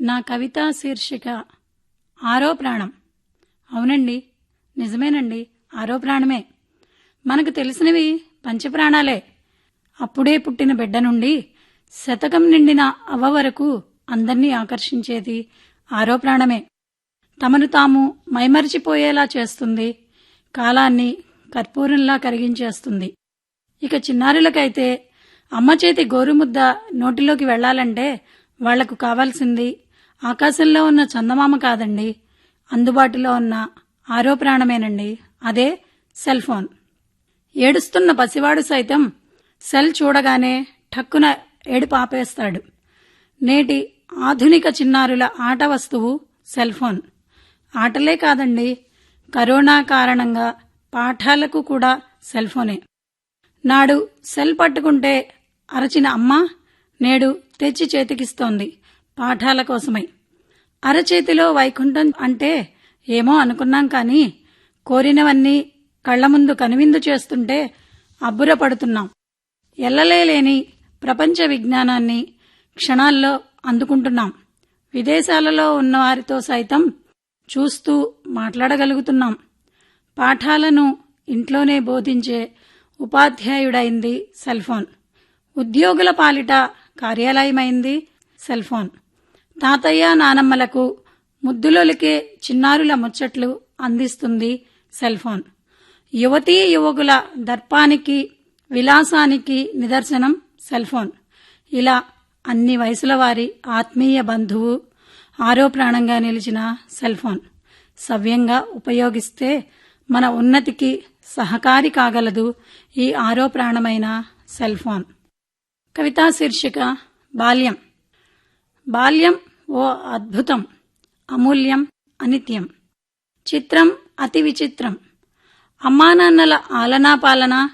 నా కవితా శీర్షిక ఆరో ప్రాణం. అవునండి నిజమేనండి ఆరో ప్రాణమే. మనకు తెలిసినవి పంచప్రాణాలే. అప్పుడే పుట్టిన బిడ్డ నుండి శతకం నిండిన అవ్వ వరకు అందర్నీ ఆకర్షించేది ఆరో ప్రాణమే. తమను తాము మైమరిచిపోయేలా చేస్తుంది కాలాన్ని కర్పూరంలా కరిగించేస్తుంది. ఇక చిన్నారులకైతే అమ్మ చేతి గోరుముద్ద నోటిలోకి వెళ్ళాలంటే వాళ్ళకు కావాల్సింది ఆకాశంలో ఉన్న చందమామ కాదండి. అందుబాటులో ఉన్న ఆరో ప్రాణమేనండి. అదే సెల్ ఫోన్. ఏడుస్తున్న పసివాడు సైతం సెల్ చూడగానే ఠక్కున ఏడుపు ఆపేస్తాడు. నేటి ఆధునిక చిన్నారుల ఆట వస్తువు సెల్ ఫోన్. ఆటలే కాదండి కరోనా కారణంగా పాఠాలకు కూడా సెల్ ఫోనే. నాడు సెల్ పట్టుకుంటే అరచిన అమ్మ నేడు తెచ్చి చేతికిస్తోంది. పాఠాల కోసమై. అరచేతిలో వైకుంఠం అంటే ఏమో అనుకున్నాం కానీ కోరినవన్నీ కళ్ళ ముందు కనువిందు చేస్తుంటే అబ్బురపడుతున్నాం ఎల్లలేని ప్రపంచ విజ్ఞానాన్ని క్షణాల్లో అందుకుంటున్నాం. విదేశాలలో ఉన్నవారితో సైతం చూస్తూ మాట్లాడగలుగుతున్నాం. పాఠాలను ఇంట్లోనే బోధించే ఉపాధ్యాయుడైంది సెల్ ఫోన్ ఉద్యోగుల పాలిట కార్యాలయమైంది సెల్ ఫోన్ తాతయ్య నానమ్మలకు ముద్దులొలికే చిన్నారుల ముచ్చట్లు అందిస్తుంది సెల్ ఫోన్. యువతీ యువకుల దర్పానికి విలాసానికి నిదర్శనం సెల్ ఫోన్. ఇలా అన్ని వయసుల వారి ఆత్మీయ బంధువు ఆరో ప్రాణంగా నిలిచిన సెల్ ఫోన్. సవ్యంగా ఉపయోగిస్తే మన ఉన్నతికి సహకారి కాగలదు ఈ ఆరో ప్రాణమైన సెల్ ఫోన్. కవితా శీర్షిక బాల్యం. బాల్యం ఓ అద్భుతం అమూల్యం అనిత్యం. చిత్రం అతి విచిత్రం. అమ్మానాన్నల ఆలనా పాలన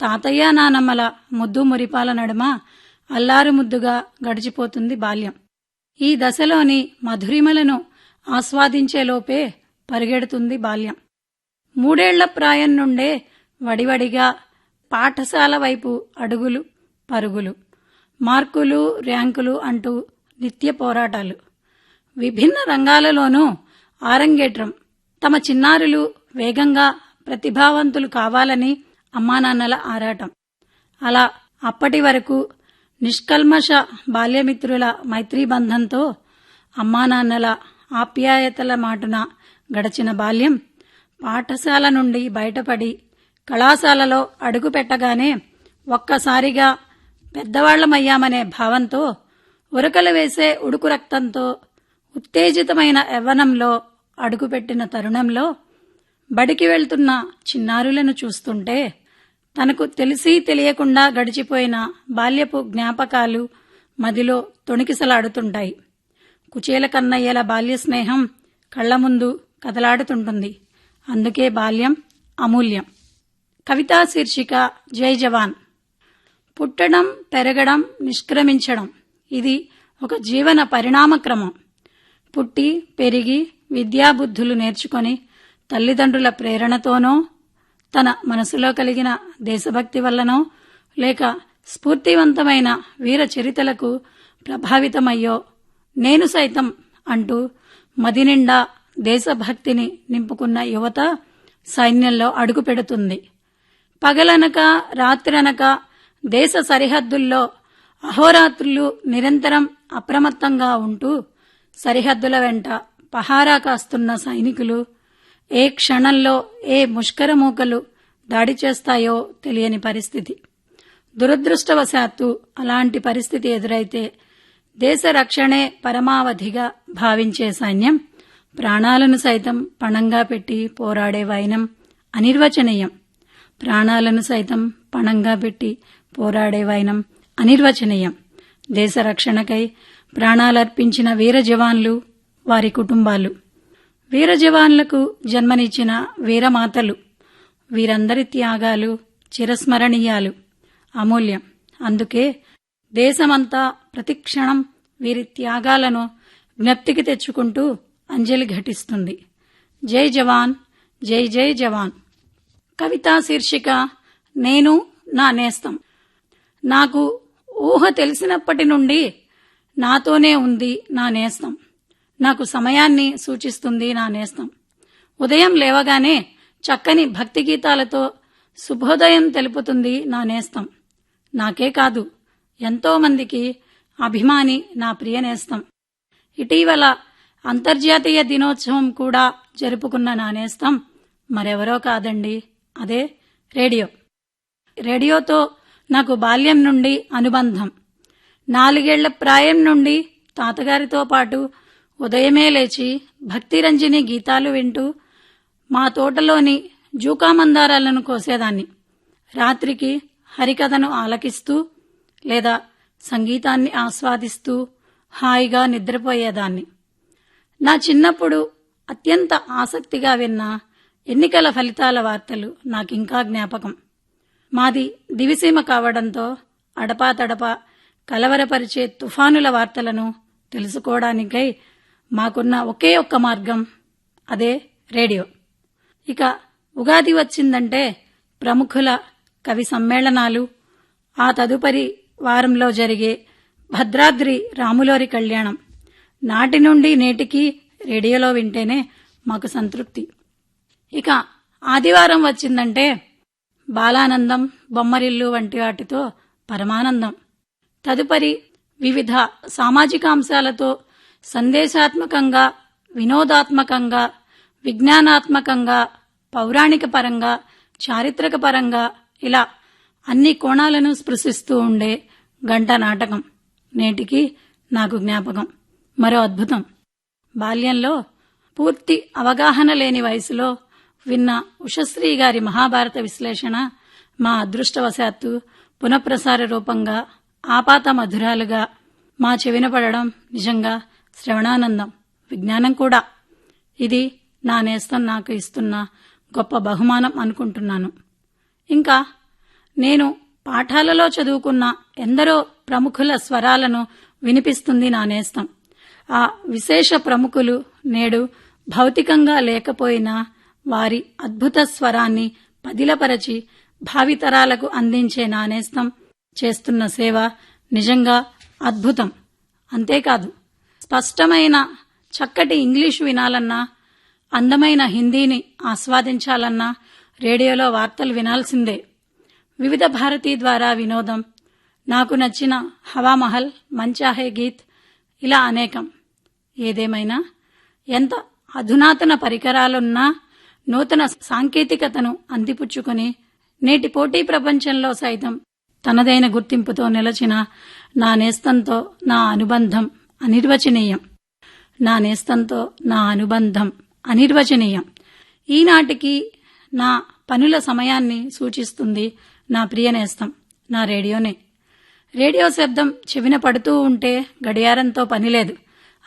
తాతయ్య నానమ్మల ముద్దు మురిపాల నడుమ అల్లారు ముద్దుగా గడిచిపోతుంది బాల్యం. ఈ దశలోని మధురిమలను ఆస్వాదించేలోపే పరిగెడుతుంది బాల్యం. మూడేళ్ళ ప్రాయం నుండే వడివడిగా పాఠశాల వైపు అడుగులు పరుగులు మార్కులు ర్యాంకులు అంటూ నిత్య పోరాటాలు. విభిన్న రంగాలలోనూ ఆరంగేట్రం తమ చిన్నారులు వేగంగా ప్రతిభావంతులు కావాలని అమ్మానాన్నల ఆరాటం. అలా అప్పటి వరకు నిష్కల్మష బాల్యమిత్రుల మైత్రీబంధంతో అమ్మానాన్నల ఆప్యాయతల మాటున గడచిన బాల్యం పాఠశాల నుండి బయటపడి కళాశాలలో అడుగుపెట్టగానే ఒక్కసారిగా పెద్దవాళ్ళమయ్యామనే భావంతో ఉరకలు వేసే ఉడుకు రక్తంతో ఉత్తేజితమైన యవ్వనంలో అడుగుపెట్టిన తరుణంలో బడికి వెళ్తున్న చిన్నారులను చూస్తుంటే తనకు తెలిసి తెలియకుండా గడిచిపోయిన బాల్యపు జ్ఞాపకాలు మదిలో తొణికిసలాడుతుంటాయి. కుచేల కన్నయ్యల బాల్య స్నేహం కళ్ళ ముందు కదలాడుతుంటుంది. అందుకే బాల్యం అమూల్యం. కవితా శీర్షిక జై జవాన్. పుట్టడం పెరగడం నిష్క్రమించడం. ఇది ఒక జీవన పరిణామక్రమం. పుట్టి పెరిగి విద్యాబుద్ధులు నేర్చుకొని తల్లిదండ్రుల ప్రేరణతోనో తన మనసులో కలిగిన దేశభక్తి వల్లనో లేక స్ఫూర్తివంతమైన వీర చరితలకు ప్రభావితమయ్యో నేను సైతం అంటూ మదినిండా దేశభక్తిని నింపుకున్న యువత సైన్యంలో అడుగుపెడుతుంది. పగలనక రాత్రనక దేశ సరిహద్దుల్లో అహోరాత్రులు నిరంతరం అప్రమత్తంగా ఉంటూ సరిహద్దుల వెంట పహారా కాస్తున్న సైనికులు ఏ క్షణంలో ఏ ముష్కరమూకలు దాడి చేస్తాయో తెలియని పరిస్థితి. దురదృష్టవశాత్తు అలాంటి పరిస్థితి ఎదురైతే దేశ రక్షణే పరమావధిగా భావించే సైన్యం ప్రాణాలను సైతం పణంగా పెట్టి పోరాడే వైనం అనిర్వచనీయం. ప్రాణాలను సైతం పణంగా పెట్టి పోరాడే వైనం అనిర్వచనీయం. దేశ రక్షణకై ప్రాణాలర్పించిన వీర జవాన్లు వారి కుటుంబాలు. వీర జవాన్లకు జన్మనిచ్చిన వీరమాతలు. వీరందరి త్యాగాలు చిరస్మరణీయాలు. అమూల్యం. అందుకే దేశమంతా ప్రతిక్షణం వీరి త్యాగాలను జ్ఞప్తికి తెచ్చుకుంటూ అంజలి ఘటిస్తుంది. జై జవాన్ జై జై జవాన్. కవితా శీర్షిక నేను నా నేస్తం. నాకు ఊహ తెలిసినప్పటి నుండి నాతోనే ఉంది నా నేస్తం. నాకు సమయాన్ని సూచిస్తుంది నా నేస్తం. ఉదయం లేవగానే చక్కని భక్తి గీతాలతో శుభోదయం తెలుపుతుంది నా నేస్తం. నాకే కాదు ఎంతోమందికి అభిమాని నా ప్రియ నేస్తం. ఇటీవల అంతర్జాతీయ దినోత్సవం కూడా జరుపుకున్న నా నేస్తం మరెవరో కాదండి అదే రేడియో. రేడియోతో నాకు బాల్యం నుండి అనుబంధం. నాలుగేళ్ళ ప్రాయం నుండి తాతగారితో పాటు ఉదయమే లేచి భక్తిరంజని గీతాలు వింటూ మా తోటలోని జూకా మందారాలను కోసేదాన్ని. రాత్రికి హరికథను ఆలకిస్తూ లేదా సంగీతాన్ని ఆస్వాదిస్తూ హాయిగా నిద్రపోయేదాన్ని. నా చిన్నప్పుడు అత్యంత ఆసక్తిగా విన్న ఎన్నికల ఫలితాల వార్తలు నాకింకా జ్ఞాపకం. మాది దివిసీమ కావడంతో అడపాతడపా కలవరపరిచే తుఫానుల వార్తలను తెలుసుకోవడానికై మాకున్న ఒకే ఒక్క మార్గం అదే రేడియో. ఇక ఉగాది వచ్చిందంటే ప్రముఖుల కవి సమ్మేళనాలు ఆ తదుపరి వారంలో జరిగే భద్రాద్రి రాములోరి కళ్యాణం. నాటి నుండి నేటికి రేడియోలో వింటేనే మాకు సంతృప్తి. ఇక ఆదివారం వచ్చిందంటే బాలానందం బొమ్మరిల్లు వంటి వాటితో పరమానందం. తదుపరి వివిధ సామాజిక అంశాలతో సందేశాత్మకంగా వినోదాత్మకంగా విజ్ఞానాత్మకంగా పౌరాణిక పరంగా చారిత్రక పరంగా ఇలా అన్ని కోణాలను స్పృశిస్తూ ఉండే గంట నాటకం. నేటికి నాకు జ్ఞాపకం. మరో అద్భుతం. బాల్యంలో పూర్తి అవగాహన లేని వయసులో విన్న ఉషశ్రీ గారి మహాభారత విశ్లేషణ మా అదృష్టవశాత్తు పునఃప్రసార రూపంగా ఆపాత మధురాలుగా మా చెవిన పడడం నిజంగా శ్రవణానందం. విజ్ఞానం కూడా. ఇది నా నేస్తం నాకు ఇస్తున్న గొప్ప బహుమానం అనుకుంటున్నాను. ఇంకా నేను పాఠాలలో చదువుకున్న ఎందరో ప్రముఖుల స్వరాలను వినిపిస్తుంది నా నేస్తం. ఆ విశేష ప్రముఖులు నేడు భౌతికంగా లేకపోయినా వారి అద్భుత స్వరాన్ని పదిలపరచి భావితరాలకు అందించే నానేస్తం చేస్తున్న సేవ నిజంగా అద్భుతం. అంతేకాదు స్పష్టమైన చక్కటి ఇంగ్లీషు వినాలన్నా అందమైన హిందీని ఆస్వాదించాలన్నా రేడియోలో వార్తలు వినాల్సిందే. వివిధ భారతి ద్వారా వినోదం నాకు నచ్చిన హవామహల్ మంచాహే గీత్ ఇలా అనేకం. ఏదేమైనా ఎంత అధునాతన పరికరాలున్నా నూతన సాంకేతికతను అందిపుచ్చుకుని నేటి పోటీ ప్రపంచంలో సైతం తనదైన గుర్తింపుతో నిలచిన నా నేస్తంతో నా అనుబంధం అనిర్వచనీయం. నా నేస్తంతో నా అనుబంధం అనిర్వచనీయం. ఈనాటికి నా పనుల సమయాన్ని సూచిస్తుంది నా ప్రియ నేస్తం నా రేడియోనే. రేడియో శబ్దం చెవిన పడుతూ ఉంటే గడియారంతో పనిలేదు.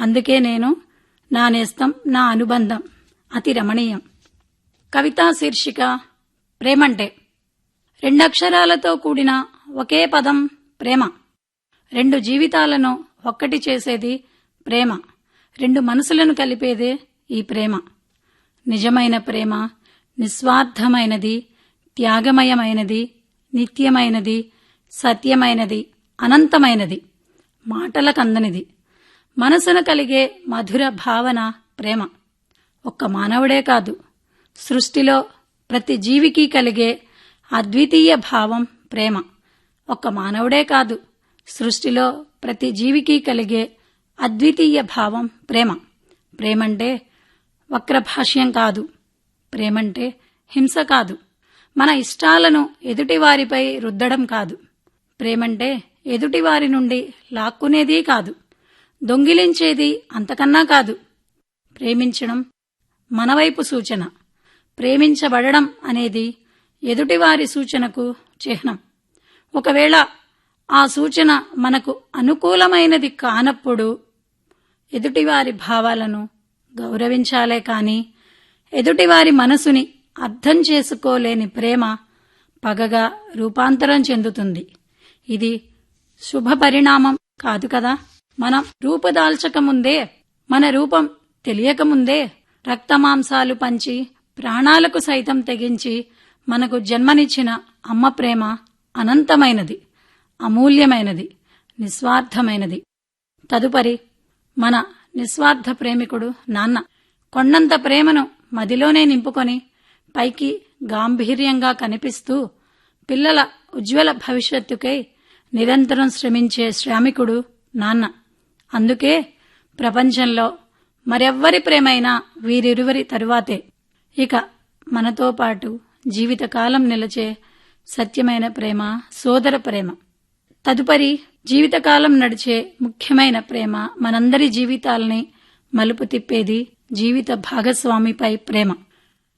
అందుకే నేను నా నేస్తం నా అనుబంధం అతి రమణీయం. కవితా శీర్షిక ప్రేమంటే. రెండక్షరాలతో కూడిన ఒకే పదం ప్రేమ. రెండు జీవితాలను ఒక్కటి చేసేది ప్రేమ. రెండు మనసులను కలిపేదే ఈ ప్రేమ. నిజమైన ప్రేమ నిస్వార్థమైనది త్యాగమయమైనది నిత్యమైనది సత్యమైనది అనంతమైనది మాటలకందనిది. మనసును కలిగే మధుర భావన ప్రేమ. ఒక్క మానవుడే కాదు సృష్టిలో ప్రతి జీవికి కలిగే అద్వితీయ భావం ప్రేమ. ఒక్క మానవుడే కాదు. సృష్టిలో ప్రతి జీవికి కలిగే అద్వితీయ భావం ప్రేమ. ప్రేమంటే వక్రభాష్యం కాదు. ప్రేమంటే హింస కాదు. మన ఇష్టాలను ఎదుటివారిపై రుద్దడం కాదు. ప్రేమంటే ఎదుటివారి నుండి లాక్కునేదీ కాదు. దొంగిలించేది అంతకన్నా కాదు. ప్రేమించడం మనవైపు సూచన. ప్రేమించబడడం అనేది ఎదుటివారి సూచనకు చిహ్నం. ఒకవేళ ఆ సూచన మనకు అనుకూలమైనది కానప్పుడు ఎదుటివారి భావాలను గౌరవించాలే కాని ఎదుటివారి మనసుని అర్థం చేసుకోలేని ప్రేమ పగగా రూపాంతరం చెందుతుంది. ఇది శుభ పరిణామం కాదు కదా? మనం రూపుదాల్చకముందే మన రూపం తెలియకముందే రక్తమాంసాలు పంచి ప్రాణాలకు సైతం తెగించి మనకు జన్మనిచ్చిన అమ్మ ప్రేమ అనంతమైనది అమూల్యమైనది నిస్వార్థమైనది. తదుపరి మన నిస్వార్థ ప్రేమికుడు నాన్న. కొండంత ప్రేమను మదిలోనే నింపుకొని పైకి గాంభీర్యంగా కనిపిస్తూ పిల్లల ఉజ్వల భవిష్యత్తుకై నిరంతరం శ్రమించే శ్రామికుడు నాన్న. అందుకే ప్రపంచంలో మరెవ్వరి ప్రేమైనా వీరిరువరి తరువాతే. ఇక మనతో పాటు జీవితకాలం నిలిచే సత్యమైన ప్రేమ సోదర ప్రేమ. తదుపరి జీవితకాలం నడిచే ముఖ్యమైన ప్రేమ మనందరి జీవితాల్ని మలుపు తిప్పేది జీవిత భాగస్వామిపై ప్రేమ.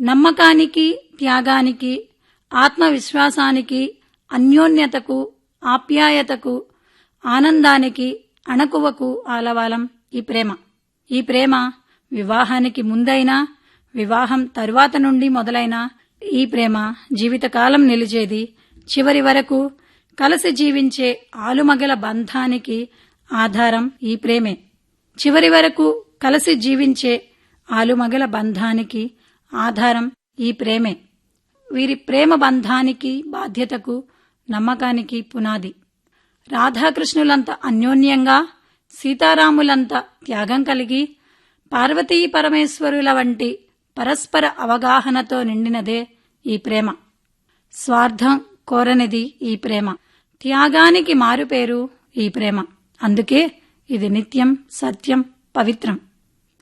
నమ్మకానికి త్యాగానికి ఆత్మవిశ్వాసానికి అన్యోన్యతకు ఆప్యాయతకు ఆనందానికి అణకువకు ఆలవాలం ఈ ప్రేమ. ఈ ప్రేమ వివాహానికి ముందైనా వివాహం తరువాత నుండి మొదలైన ఈ ప్రేమ జీవితకాలం నిలిచేది చివరి వరకు కలిసి జీవించే ఆలుమగల బంధానికి ఆధారం ఈ ప్రేమే. చివరి వరకు కలిసి జీవించే ఆలుమగల బంధానికి ఆధారం ఈ ప్రేమే. వీరి ప్రేమ బంధానికి బాధ్యతకు నమ్మకానికి పునాది. రాధాకృష్ణులంత అన్యోన్యంగా సీతారాములంత త్యాగం కలిగి పార్వతీ పరమేశ్వరుల వంటి పరస్పర అవగాహనతో నిండినదే ఈ ప్రేమ. స్వార్థం కోరనిది ఈ ప్రేమ. త్యాగానికి మారుపేరు ఈ ప్రేమ. అందుకే ఇది నిత్యం సత్యం పవిత్రం.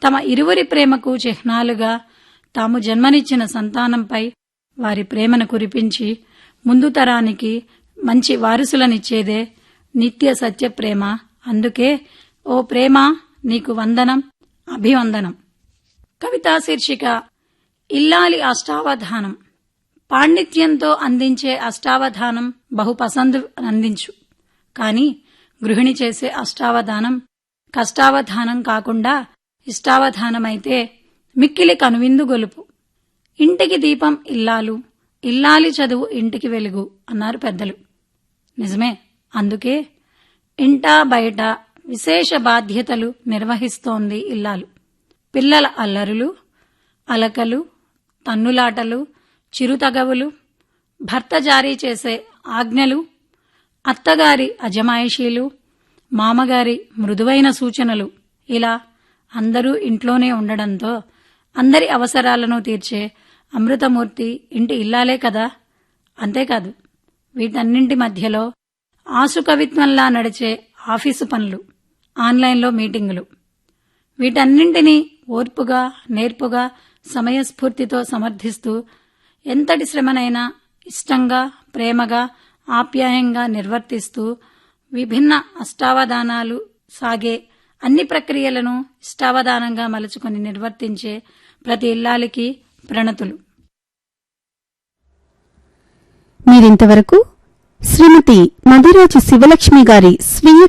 తమ ఇరువురి ప్రేమకు చిహ్నాలుగా తాము జన్మనిచ్చిన సంతానంపై వారి ప్రేమను కురిపించి ముందు తరానికి మంచి వారసులనిచ్చేదే నిత్య సత్య ప్రేమ. అందుకే ఓ ప్రేమ నీకు వందనం అభివందనం. కవితా శీర్షిక ఇల్లాలి అష్టావధానం. పాండిత్యంతో అందించే అష్టావధానం బహుపసందు అందించు. కాని గృహిణి చేసే అష్టావధానం కష్టావధానం కాకుండా ఇష్టావధానమైతే మిక్కిలి కనువిందు గొలుపు. ఇంటికి దీపం ఇల్లాలు ఇల్లాలి చదువు ఇంటికి వెలుగు అన్నారు పెద్దలు. నిజమే అందుకే ఇంటా బయట విశేష బాధ్యతలు నిర్వహిస్తోంది ఇల్లాలు. పిల్లల అల్లరులు అలకలు తన్నులాటలు చిరుతగవులు భర్త జారీ చేసే ఆజ్ఞలు అత్తగారి అజమాయిషీలు మామగారి మృదువైన సూచనలు. ఇలా అందరూ ఇంట్లోనే ఉండడంతో అందరి అవసరాలను తీర్చే అమృతమూర్తి ఇంటి ఇల్లాలే కదా? అంతేకాదు వీటన్నింటి మధ్యలో ఆశుకవిత్వంలా నడిచే ఆఫీసు పనులు ఆన్లైన్లో మీటింగులు. వీటన్నింటినీ ఓర్పుగా నేర్పుగా సమయస్ఫూర్తితో సమర్థిస్తూ ఎంతటి శ్రమనైనా ఇష్టంగా ప్రేమగా ఆప్యాయంగా నిర్వర్తిస్తూ విభిన్న అష్టావధానాలు సాగే అన్ని ప్రక్రియలను ఇష్టావధానంగా మలుచుకొని నిర్వర్తించే ప్రతి ఇల్లాలికి ప్రణతులు. మీరింతవరకు శ్రీమతి మదిరాజు శివలక్ష్మి గారి స్వీయ